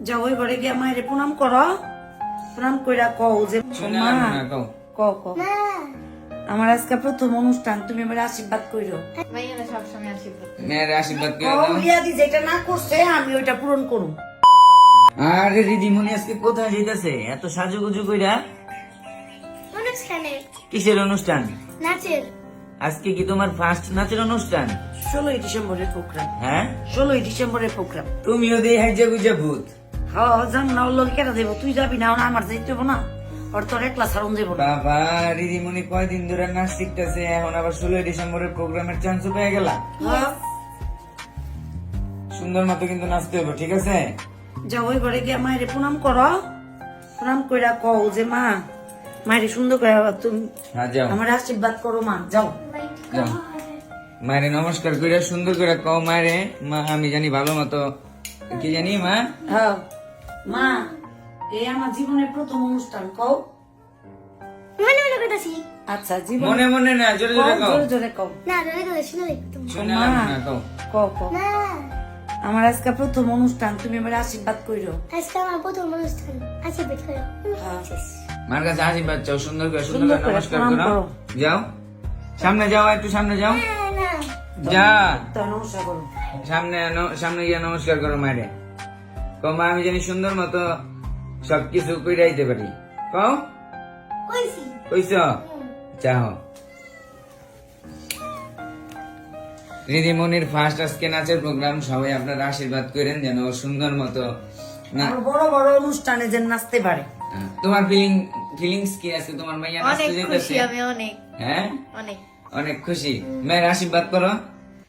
যাও ওই ঘরে গিয়ে মায়ের প্রণাম করো। প্রণাম কইরা কও যে মা না, কও। ক ক আমার আজকে প্রথম অনুষ্ঠান তুমি আমার আশীর্বাদ কইরো। আশীর্বাদ মেয়ের আশীর্বাদ করে কও যেটা না করছে আমি ওইটা পূরণ আরে দিদিমণি আজকে কোথায় যেতেছে এত সাজুগুজু কইরা। অনুষ্ঠানে কিসের অনুষ্ঠান? নাচের। আজকে কি তোমার ফার্স্ট নাচের অনুষ্ঠান? ষোলোই ডিসেম্বরের প্রোগ্রাম। হ্যাঁ? ষোলোই ডিসেম্বরের প্রোগ্রাম। তুমিও দেই হাইজা গুজা ভূত। হ্যাঁ জান না ওর লোকে কেটে দেবো। তুই যাবি না ওনা আমার যাইতে হব না। ওর তোর একলা সারণ দেবো না। বাবা দিদিমণি কয়দিন ধরে নাচ শিখতেছে এখন আবার ষোলোই ডিসেম্বরের প্রোগ্রামের চান্স পেয়ে গেলা। হ্যাঁ। সুন্দর মতো কিন্তু নাচতে হবে ঠিক আছে? যাও ওই ঘরে গিয়ে মায়ের প্রণাম করো। প্রণাম কইরা কও যে মা মায়ের সুন্দর করে তুমি হ্যাঁ আমার আশীর্বাদ করো মা। যাও। যাও। মায়েরে নমস্কার করে সুন্দর করে কও মায়েরে মা আমি জানি ভালো মতো কি জানি মা? হ্যাঁ। মা এই আমার জীবনের প্রথম অনুষ্ঠান কও। মনে মনে করতেছি। আচ্ছা জীবন মনে মনে না জোরে জোরে কও জোরে জোরে কও। না ধরে ধরে শুনে না কও। কও আমার আজকে প্রথম অনুষ্ঠান তুমি আমার আশীর্বাদ কইরো। আজকে আমার প্রথম অনুষ্ঠান আশীর্বাদ করো হ্যাঁ। মার কাছে আশীর্বাদ চাও সুন্দর করে সুন্দর করে করে নমস্কার করো। যাও। সামনে যাও একটু সামনে যাও। না না। যা। নমস্কার করো। সামনে সামনে গিয়ে নমস্কার করো মায়েরে। কও আমি জানি সুন্দর মতো সবকিছু কইরা দিতে পারি। কও কইছি। কইছ? চাহ রিদিমনির ফার্স্ট আজকে নাচের প্রোগ্রাম সবাই আপনারা আশীর্বাদ করেন যেন ও সুন্দর মতো না বড় বড় অনুষ্ঠানে যেন নাচতে পারে। তোমার ফিলিং ফিলিংস কি আছে? তোমার মাইয়া নাচতে অনেক খুশি আমি অনেক। হ্যাঁ? অনেক। অনেক খুশি। মেয়ের আশীর্বাদ করো।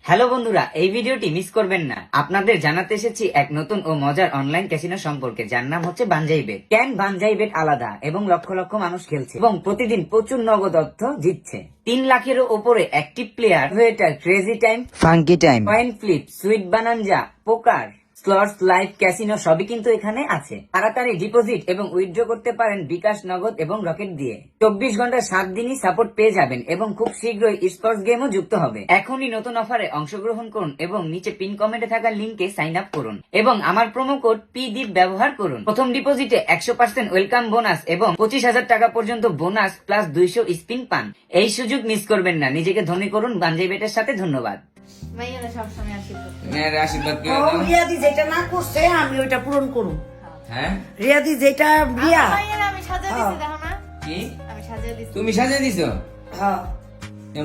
হ্যালো বন্ধুরা এই ভিডিওটি মিস করবেন না। আপনাদের জানাতে এসেছি এক নতুন ও মজার অনলাইন ক্যাসিনো সম্পর্কে যার নাম হচ্ছে বানজাই বেট ক্যান বানজাই বেট আলাদা এবং লক্ষ লক্ষ মানুষ খেলছে এবং প্রতিদিন প্রচুর নগদ অর্থ জিতছে? তিন লাখেরও ওপরে অ্যাক্টিভ প্লেয়ার হয়ে Crazy Time Funky Time Coin Flip Sweet Bonanza poker slots live casino সবই কিন্তু এখানে আছে। তাড়াতাড়ি ডিপোজিট এবং উইথড্র করতে পারেন বিকাশ, নগদ এবং রকেট দিয়ে। চব্বিশ ঘণ্টা সাত দিনই সাপোর্ট পেয়ে যাবেন এবং খুব শীঘ্রই স্পোর্টস গেমও যুক্ত হবে। এখনই নতুন অফারে অংশগ্রহণ করুন এবং নিচে পিন কমেন্টে থাকা লিঙ্কে সাইন আপ করুন এবং আমার প্রোমো কোড পি ডিপ ব্যবহার করুন। প্রথম ডিপোজিটে একশো পার্সেন্ট ওয়েলকাম বোনাস এবং পঁচিশ হাজার টাকা পর্যন্ত বোনাস প্লাস দুইশো স্পিন পান। এই সুযোগ মিস করবেন না। নিজেকে ধনী করুন। বাঞ্জাই বেটের সাথে ধন্যবাদ। আশীর্বাদ রিয়াদি যেটা না করছে আমি ওইটা পূরণ করুম। হ্যাঁ। রিয়াদি যেটা রিয়া। আমি সাজিয়ে দিছি দেখো না। কি? আমি সাজিয়ে দিছি। তুমি সাজিয়ে দিছো? হ্যাঁ।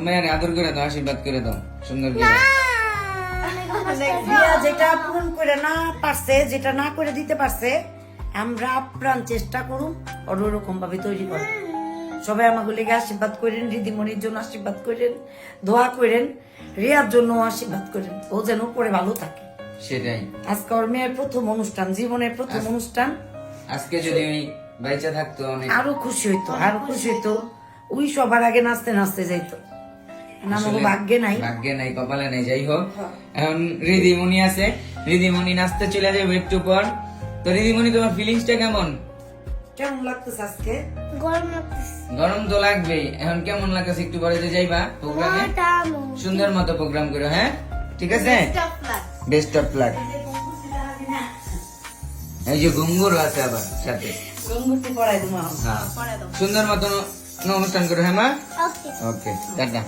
মেয়ের আদর করে দাও আশীর্বাদ করে দাও। সুন্দর করে। রিয়া যেটা পূরণ করে না পারছে যেটা না করে দিতে পারছে আমরা আপ্রাণ চেষ্টা করুন ওরকম ভাবে তৈরি করুন সবাই আমাকে লেগে আশীর্বাদ করেন দিদিমণির জন্য আশীর্বাদ করেন দোয়া করেন রিয়ার জন্য আশীর্বাদ করেন। ও যেন পরে ভালো থাকে। সেটাই। আজকে ওর মেয়ের প্রথম অনুষ্ঠান জীবনের প্রথম অনুষ্ঠান। আজকে যদি ওই বাইচা থাকতো অনেক আরও খুশি হইতো আরও খুশি হইতো। ওই সবার আগে নাচতে নাচতে যাইতো। ভাগ্যে নাই। ভাগ্যে নাই কপালে নাই যাই হোক। এখন রিদিমণি আছে। রিদিমণি নাচতে চলে যাবে একটু পর। তো রিদিমণি তোমার ফিলিংসটা কেমন? কেমন লাগতেছে আজকে? গরম লাগতেছে। গরম তো লাগবেই। এখন কেমন লাগতেছে একটু পরে যে যাইবা প্রোগ্রামে? সুন্দর মতো প্রোগ্রাম করো হ্যাঁ? ঠিক আছে. বেস্ট অফ লাক এই যে ঘুঙ্গুরও আছে আবার সাথে। পড়াই হ্যাঁ। সুন্দর মতো অনুষ্ঠান করো হ্যাঁ মা? Okay okay tata.